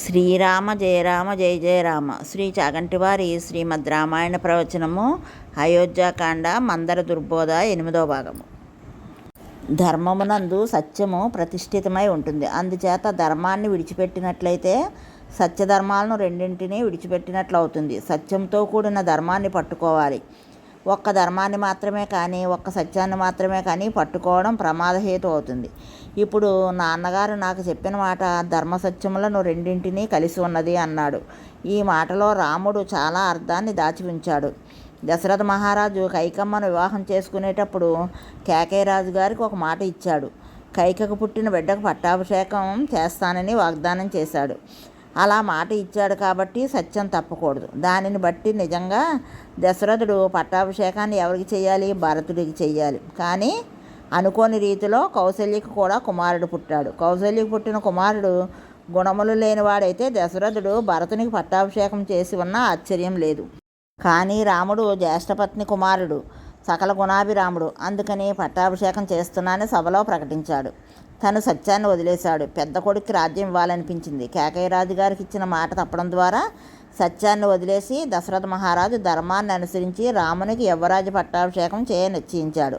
శ్రీరామ జయ రామ జయ జయ రామ. శ్రీ చాగంటివారి శ్రీమద్ రామాయణ ప్రవచనము అయోధ్యాకాండ మందర దుర్బోధ ఎనిమిదో భాగము. ధర్మమునందు సత్యము ప్రతిష్ఠితమై ఉంటుంది. అందుచేత ధర్మాన్ని విడిచిపెట్టినట్లయితే సత్యధర్మాలను రెండింటినీ విడిచిపెట్టినట్లు అవుతుంది సత్యంతో కూడిన ధర్మాన్ని పట్టుకోవాలి. ఒక్క ధర్మాన్ని మాత్రమే కానీ ఒక్క సత్యాన్ని మాత్రమే కానీ పట్టుకోవడం ప్రమాదహేతు అవుతుంది. ఇప్పుడు నాన్నగారు నాకు చెప్పిన మాట ధర్మ సత్యములను రెండింటినీ కలిసి ఉన్నది అన్నాడు. ఈ మాటలో రాముడు చాలా అర్థాన్ని దాచి ఉంచాడు. దశరథ మహారాజు కైకమ్మను వివాహం చేసుకునేటప్పుడు కేకయ్యరాజు గారికి ఒక మాట ఇచ్చాడు. కైకకు పుట్టిన బిడ్డకు పట్టాభిషేకం చేస్తానని వాగ్దానం చేశాడు. అలా మాట ఇచ్చాడు కాబట్టి సత్యం తప్పకూడదు. దానిని బట్టి నిజంగా దశరథుడు పట్టాభిషేకాన్ని ఎవరికి చేయాలి? భరతుడికి చేయాలి. కానీ అనుకోని రీతిలో కౌశల్యకు కూడా కుమారుడు పుట్టాడు. కౌశల్యకు పుట్టిన కుమారుడు గుణములు లేనివాడైతే దశరథుడు భరతునికి పట్టాభిషేకం చేసి ఉన్న ఆశ్చర్యం లేదు. కానీ రాముడు జ్యేష్ఠపత్ని కుమారుడు సకల గుణాభిరాముడు. అందుకని పట్టాభిషేకం చేస్తున్నానని సభలో ప్రకటించాడు. తను సత్యాన్ని వదిలేశాడు. పెద్ద కొడుక్కి రాజ్యం ఇవ్వాలనిపించింది. కేకయ్యరాజు గారికి ఇచ్చిన మాట తప్పడం ద్వారా సత్యాన్ని వదిలేసి దశరథ మహారాజు ధర్మాన్ని అనుసరించి రామునికి యువరాజు పట్టాభిషేకం చేయ నిశ్చయించాడు.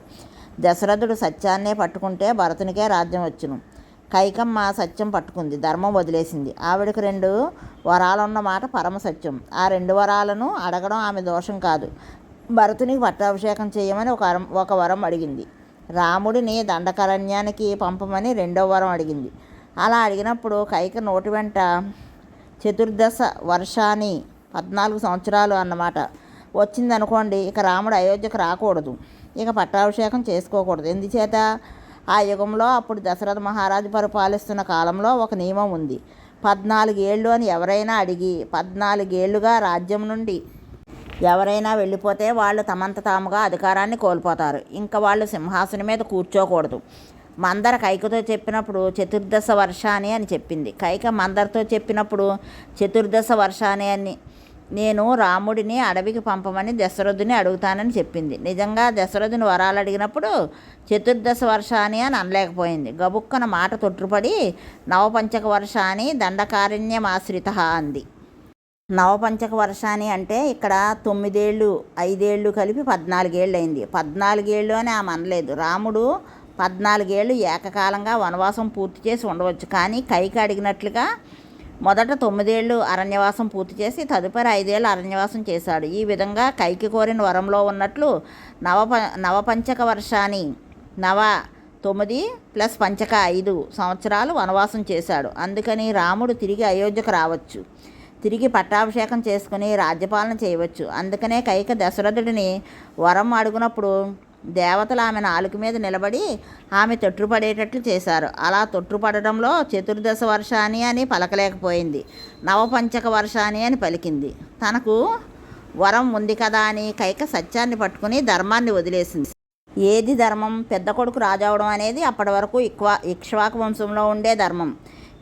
దశరథుడు సత్యాన్నే పట్టుకుంటే భరతునికే రాజ్యం వచ్చును. కైకమ్మ సత్యం పట్టుకుంది. ధర్మం వదిలేసింది. ఆవిడకు రెండు వరాలున్న మాట పరమ సత్యం. ఆ రెండు వరాలను అడగడం ఆమె దోషం కాదు. భరతునికి పట్టాభిషేకం చేయమని ఒక వరం ఒక వరం అడిగింది. రాముడిని దండకరణ్యానికి పంపమని రెండో వరం అడిగింది. అలా అడిగినప్పుడు కైక నోటి వెంట చతుర్దశ వర్షాన్ని పద్నాలుగు సంవత్సరాలు అన్నమాట. వచ్చిందనుకోండి ఇక రాముడు అయోధ్యకు రాకూడదు. ఇక పట్టాభిషేకం చేసుకోకూడదు. ఎందుచేత? ఆ యుగంలో అప్పుడు దశరథ మహారాజు పరిపాలిస్తున్న కాలంలో ఒక నియమం ఉంది. పద్నాలుగేళ్ళు అని ఎవరైనా అడిగి పద్నాలుగేళ్ళుగా రాజ్యం నుండి ఎవరైనా వెళ్ళిపోతే వాళ్ళు తమంత తాముగా అధికారాన్ని కోల్పోతారు. ఇంకా వాళ్ళు సింహాసనం మీద కూర్చోకూడదు. మందర కైకతో చెప్పినప్పుడు చతుర్దశ వర్షాని అని చెప్పింది. కైక మందరతో చెప్పినప్పుడు చతుర్దశ వర్షాని అని నేను రాముడిని అడవికి పంపమని దశరథుని అడుగుతానని చెప్పింది. నిజంగా దశరథుని వరాలు అడిగినప్పుడు చతుర్దశ వర్షాని అని అనలేకపోయింది. గబుక్కన మాట తొట్టుపడి నవపంచక వర్షాని దండకారణ్యమాశ్రిత అంది. నవపంచక వర్షాన్ని అంటే ఇక్కడ తొమ్మిదేళ్ళు ఐదేళ్ళు కలిపి పద్నాలుగేళ్ళు అయింది. పద్నాలుగేళ్ళు అని ఆమె అనలేదు. రాముడు పద్నాలుగేళ్ళు ఏకకాలంగా వనవాసం పూర్తి చేసి ఉండవచ్చు. కానీ కైకి అడిగినట్లుగా మొదట తొమ్మిదేళ్ళు అరణ్యవాసం పూర్తి చేసి తదుపరి ఐదేళ్ళు అరణ్యవాసం చేశాడు. ఈ విధంగా కైకి కోరిన వరంలో ఉన్నట్లు నవప నవపంచక వర్షాన్ని నవ తొమ్మిది ప్లస్ పంచక ఐదు సంవత్సరాలు వనవాసం చేశాడు. అందుకని రాముడు తిరిగి అయోధ్యకు రావచ్చు. తిరిగి పట్టాభిషేకం చేసుకుని రాజ్యపాలన చేయవచ్చు. అందుకనే కైక దశరథుడిని వరం అడుగునప్పుడు దేవతలు ఆమె నాలుగు మీద నిలబడి ఆమె తొట్టుపడేటట్లు చేశారు. అలా తొట్టుపడడంలో చతుర్దశ వర్షాని అని పలకలేకపోయింది. నవపంచక వర్షాని అని పలికింది. తనకు వరం ఉంది కదా అని కైక సత్యాన్ని పట్టుకుని ధర్మాన్ని వదిలేసింది. ఏది ధర్మం? పెద్ద కొడుకు రాజవడం అనేది అప్పటి వరకు ఇక్వా ఇక్ష్వాక వంశంలో ఉండే ధర్మం.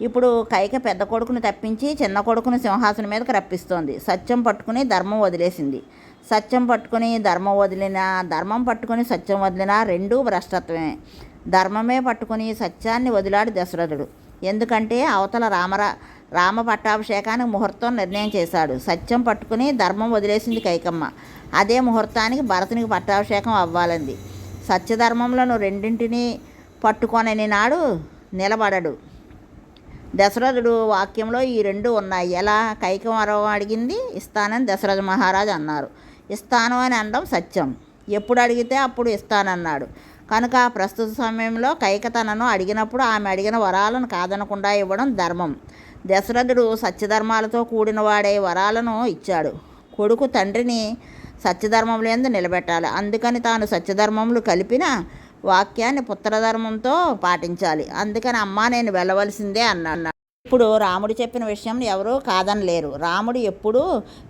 ఇప్పుడు కైక పెద్ద కొడుకుని తప్పించి చిన్న కొడుకుని సింహాసనం మీదకి రప్పిస్తోంది. సత్యం పట్టుకుని ధర్మం వదిలేసింది. సత్యం పట్టుకుని ధర్మం వదిలిన ధర్మం పట్టుకుని సత్యం వదిలినా రెండూ భ్రష్టత్వమే. ధర్మమే పట్టుకుని సత్యాన్ని వదిలాడు దశరథుడు. ఎందుకంటే అవతల రామరా రామ పట్టాభిషేకానికి ముహూర్తం నిర్ణయం చేశాడు. సత్యం పట్టుకుని ధర్మం వదిలేసింది కైకమ్మ. అదే ముహూర్తానికి భరతునికి పట్టాభిషేకం అవ్వాలంది. సత్యధర్మములను రెండింటినీ పట్టుకొనని నాడు నిలబడడు. దశరథుడు వాక్యంలో ఈ రెండు ఉన్నాయి. ఎలా? కైకవరం అడిగింది ఇస్తానని దశరథ మహారాజు అన్నారు. ఇస్తాను అని అనడం సత్యం. ఎప్పుడు అడిగితే అప్పుడు ఇస్తానన్నాడు. కనుక ప్రస్తుత సమయంలో కైక తనను అడిగినప్పుడు ఆమె అడిగిన వరాలను కాదనకుండా ఇవ్వడం ధర్మం. దశరథుడు సత్యధర్మాలతో కూడిన వాడే వరాలను ఇచ్చాడు. కొడుకు తండ్రిని సత్యధర్మములందు నిలబెట్టాలి. అందుకని తాను సత్యధర్మములు కలిపిన వాక్యాన్ని పుత్రధర్మంతో పాటించాలి. అందుకని అమ్మ నేను వెళ్ళవలసిందే అన్నాడు. ఇప్పుడు రాముడు చెప్పిన విషయం ఎవరూ కాదనలేరు రాముడు ఎప్పుడూ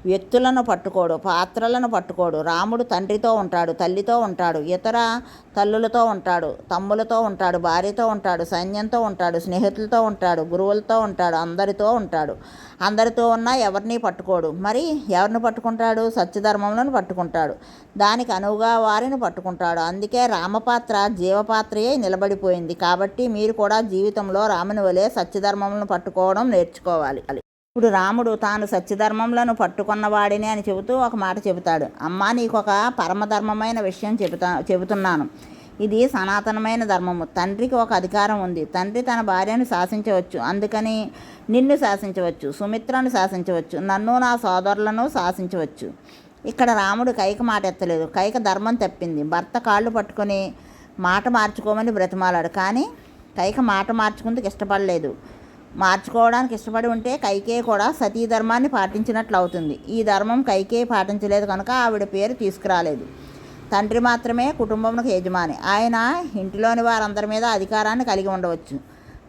వ్యక్తులను పట్టుకోడు పాత్రలను పట్టుకోడు. రాముడు తండ్రితో ఉంటాడు తల్లితో ఉంటాడు ఇతర తల్లులతో ఉంటాడు తమ్ములతో ఉంటాడు భార్యతో ఉంటాడు సైన్యంతో ఉంటాడు స్నేహితులతో ఉంటాడు గురువులతో ఉంటాడు అందరితో ఉంటాడు. అందరితో ఉన్నా ఎవరిని పట్టుకోడు. మరి ఎవరిని పట్టుకుంటాడు? సత్యధర్మములను పట్టుకుంటాడు. దానికి అనువుగా వారిని పట్టుకుంటాడు. అందుకే రామపాత్ర జీవపాత్రయే నిలబడిపోయింది. కాబట్టి మీరు కూడా జీవితంలో రాముని వలె సత్యధర్మములను పట్టుకోవడం నేర్చుకోవాలి ఇప్పుడు రాముడు తాను సత్యధర్మములను పట్టుకున్నవాడిని అని చెబుతూ ఒక మాట చెబుతాడు. అమ్మా నీకు ఒక పరమధర్మమైన విషయం చెబుతా చెబుతున్నాను. ఇది సనాతనమైన ధర్మము. తండ్రికి ఒక అధికారం ఉంది. తండ్రి తన భార్యను శాసించవచ్చు. అందుకని నిన్ను శాసించవచ్చు. సుమిత్రను శాసించవచ్చు. నన్ను నా సోదరులను శాసించవచ్చు. ఇక్కడ రాముడు కైక మాట ఎత్తలేదు. కైక ధర్మం తప్పింది. భర్త కాళ్ళు పట్టుకొని మాట మార్చుకోమని బ్రతిమాలాడు. కానీ కైక మాట మార్చుకుందుకు ఇష్టపడలేదు. మార్చుకోవడానికి ఇష్టపడి ఉంటే కైకే కూడా సతీ ధర్మాన్ని పాటించినట్లు అవుతుంది ఈ ధర్మం కైకే పాటించలేదు కనుక ఆవిడ పేరు తీసుకురాలేదు. తండ్రి మాత్రమే కుటుంబంకు యజమాని. ఆయన ఇంటిలోని వారందరి మీద అధికారాన్ని కలిగి ఉండవచ్చు.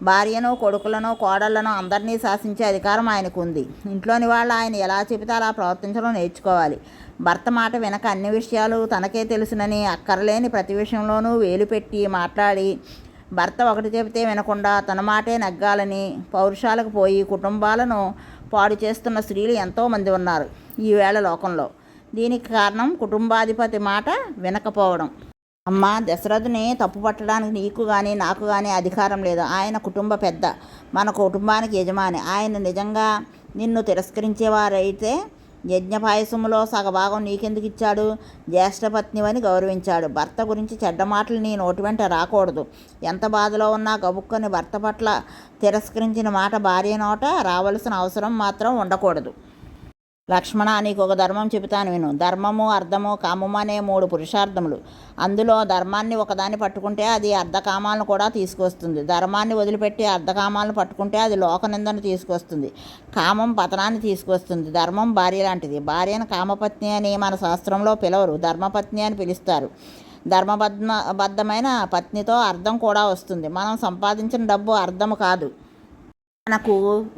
భార్యను కొడుకులను కోడళ్ళను అందరినీ శాసించే అధికారం ఆయనకు ఉంది ఇంట్లోని వాళ్ళు ఆయన ఎలా చెబితే అలా ప్రవర్తించడం నేర్చుకోవాలి. భర్త మాట వెనక అన్ని విషయాలు తనకే తెలుసునని అక్కర్లేని ప్రతి విషయంలోనూ వేలు పెట్టి మాట్లాడి భర్త ఒకటి చెబితే వినకుండా తన మాటే నగ్గాలని పౌరుషాలకు పోయి కుటుంబాలను పాడు చేస్తున్న స్త్రీలు ఎంతోమంది ఉన్నారు ఈవేళ లోకంలో. దీనికి కారణం కుటుంబాధిపతి మాట వినకపోవడం. అమ్మ దశరథుని తప్పు పట్టడానికి నీకు కానీ నాకు కానీ అధికారం లేదు. ఆయన కుటుంబ పెద్ద. మన కుటుంబానికి యజమాని. ఆయన నిజంగా నిన్ను తిరస్కరించేవారైతే యజ్ఞపాయసములో సగభాగం నీకెందుకు ఇచ్చాడు జ్యేష్ఠపత్నివని గౌరవించాడు. భర్త గురించి చెడ్డ మాటలు నీ నోటి వెంట రాకూడదు. ఎంత బాధలో ఉన్నా గబుక్కని భర్త పట్ల తిరస్కరించిన మాట భార్య నోట రావలసిన అవసరం మాత్రం ఉండకూడదు. లక్ష్మణ నీకు ఒక ధర్మం చెబుతాను విను. ధర్మము అర్థము కామము అనే మూడు పురుషార్థములు. అందులో ధర్మాన్ని ఒకదాన్ని పట్టుకుంటే అది అర్ధకామాలను కూడా తీసుకొస్తుంది. ధర్మాన్ని వదిలిపెట్టి అర్ధకామాలను పట్టుకుంటే అది లోకనిందను తీసుకొస్తుంది. కామం పతనాన్ని తీసుకొస్తుంది. ధర్మం భార్య లాంటిది. భార్యను కామపత్ని అని మన శాస్త్రంలో పిలవరు. ధర్మపత్ని అని పిలుస్తారు. ధర్మబద్ధ బద్ధమైన పత్నితో అర్థం కూడా వస్తుంది. మనం సంపాదించిన డబ్బు అర్థము కాదు. మనకు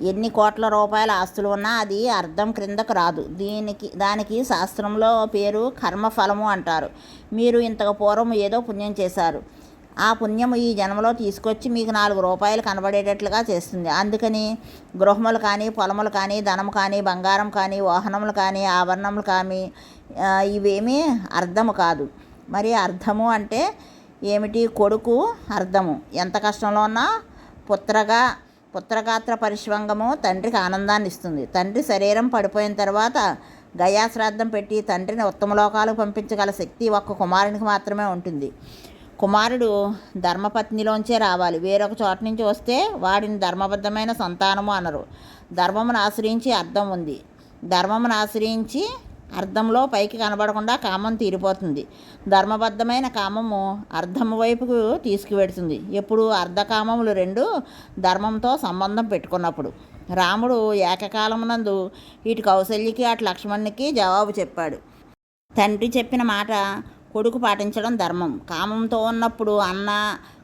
ఎన్ని కోట్ల రూపాయల ఆస్తులు ఉన్నా అది అర్థం క్రిందకు రాదు. దీనికి దానికి శాస్త్రంలో పేరు కర్మఫలము అంటారు. మీరు ఇంతకు పూర్వం ఏదో పుణ్యం చేశారు. ఆ పుణ్యము ఈ జన్మలో తీసుకొచ్చి మీకు నాలుగు రూపాయలు కనబడేటట్లుగా చేస్తుంది. అందుకని గృహములు కానీ పొలములు కానీ ధనము కానీ బంగారం కానీ వాహనములు కానీ ఆభరణములు కానీ ఇవేమీ అర్థము కాదు. మరి అర్థము అంటే ఏమిటి? కొడుకు అర్థము. ఎంత కష్టంలో ఉన్నా పుత్రగా పుత్రగాత్ర పరిశ్వంగము తండ్రికి ఆనందాన్ని ఇస్తుంది. తండ్రి శరీరం పడిపోయిన తర్వాత గయాశ్రాద్ధం పెట్టి తండ్రిని ఉత్తమ లోకాలకు పంపించగల శక్తి ఒక్క కుమారునికి మాత్రమే ఉంటుంది. కుమారుడు ధర్మపత్నిలోంచే రావాలి. వేరొక చోట నుంచి వస్తే వాడిని ధర్మబద్ధమైన సంతానము అనరు. ధర్మమును ఆశ్రయించి అర్థం ఉంది. ధర్మమును ఆశ్రయించి అర్థంలో పైకి కనబడకుండా కామం తీరిపోతుంది. ధర్మబద్ధమైన కామము అర్థము వైపుకు తీసుకువెడుతుంది. ఎప్పుడు అర్ధకామములు రెండు ధర్మంతో సంబంధం పెట్టుకున్నప్పుడు. రాముడు ఏకకాలమునందు ఇటు కౌశల్యకి అటు లక్ష్మణునికి జవాబు చెప్పాడు. తండ్రి చెప్పిన మాట కొడుకు పాటించడం ధర్మం. కామంతో ఉన్నప్పుడు అన్న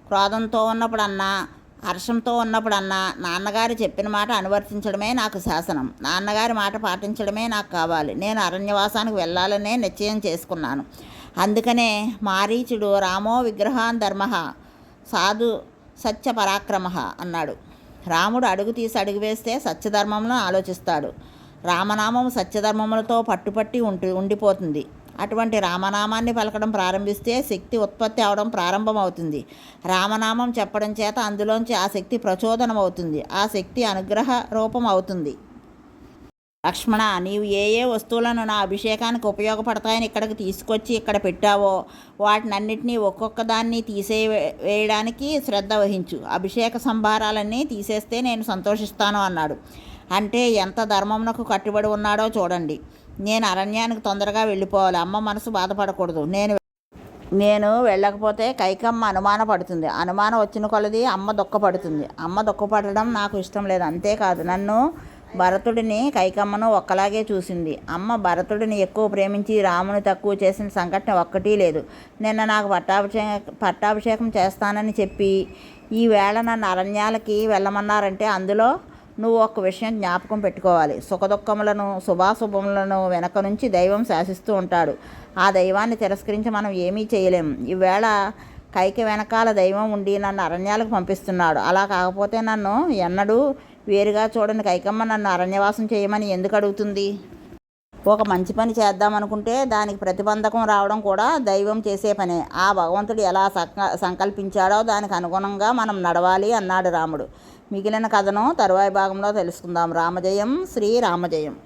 క్రోధంతో ఉన్నప్పుడు అన్న హర్షంతో ఉన్నప్పుడు అన్న నాన్నగారు చెప్పిన మాట అనువర్తించడమే నాకు శాసనం. నాన్నగారి మాట పాటించడమే నాకు కావాలి. నేను అరణ్యవాసానికి వెళ్ళాలనే నిశ్చయం చేసుకున్నాను. అందుకనే మారీచుడు రామో విగ్రహాన్ ధర్మ సాధు సత్య పరాక్రమ అన్నాడు. రాముడు అడుగు తీసి అడుగు వేస్తే సత్యధర్మంలో ఆలోచిస్తాడు. రామనామం సత్యధర్మములతో పట్టుపట్టి ఉంటు ఉండిపోతుంది. అటువంటి రామనామాన్ని పలకడం ప్రారంభిస్తే శక్తి ఉత్పత్తి అవడం ప్రారంభమవుతుంది. రామనామం చెప్పడం చేత అందులోంచి ఆ శక్తి ప్రచోదనం అవుతుంది ఆ శక్తి అనుగ్రహ రూపం అవుతుంది లక్ష్మణ నీవు ఏ ఏ వస్తువులను నా అభిషేకానికి ఉపయోగపడతాయని ఇక్కడికి తీసుకొచ్చి ఇక్కడ పెట్టావో వాటినన్నిటినీ ఒక్కొక్క దాన్ని తీసేవేయడానికి శ్రద్ధ వహించు. అభిషేక సంభారాలన్నీ తీసేస్తే నేను సంతోషిస్తాను అన్నాడు. అంటే ఎంత ధర్మమునకు కట్టుబడి ఉన్నాడో చూడండి. నేను అరణ్యానికి తొందరగా వెళ్ళిపోవాలి. అమ్మ మనసు బాధపడకూడదు. నేను నేను వెళ్ళకపోతే కైకమ్మ అనుమాన పడుతుంది. అనుమానం వచ్చిన కొలది అమ్మ దుఃఖపడుతుంది అమ్మ దుఃఖపడడం నాకు ఇష్టం లేదు. అంతేకాదు నన్ను భరతుడిని కైకమ్మను ఒక్కలాగే చూసింది. అమ్మ భరతుడిని ఎక్కువ ప్రేమించి రాముని తక్కువ చేసిన సంఘటన ఒక్కటీ లేదు. నిన్న నాకు పట్టాభిషేక పట్టాభిషేకం చేస్తానని చెప్పి ఈ వేళ నన్ను అరణ్యాలకి వెళ్ళమన్నారంటే అందులో నువ్వు ఒక విషయం జ్ఞాపకం పెట్టుకోవాలి. సుఖదుఖములను శుభాశుభములను వెనక నుంచి దైవం శాసిస్తూ ఉంటాడు. ఆ దైవాన్ని తిరస్కరించి మనం ఏమీ చేయలేం. ఈవేళ కైకి వెనకాల దైవం ఉండి నన్ను అరణ్యాలకు పంపిస్తున్నాడు. అలా కాకపోతే నన్ను ఎన్నడూ వేరుగా చూడని కైకమ్మ నన్ను అరణ్యవాసం చేయమని ఎందుకు అడుగుతుంది? ఒక మంచి పని చేద్దామనుకుంటే దానికి ప్రతిబంధకం రావడం కూడా దైవం చేసే పనే. ఆ భగవంతుడు ఎలా సంక సంకల్పించాడో దానికి అనుగుణంగా మనం నడవాలి అన్నాడు రాముడు. మిగిలిన కథను తరువాయి భాగంలో తెలుసుకుందాం. రామజయం శ్రీ రామజయం.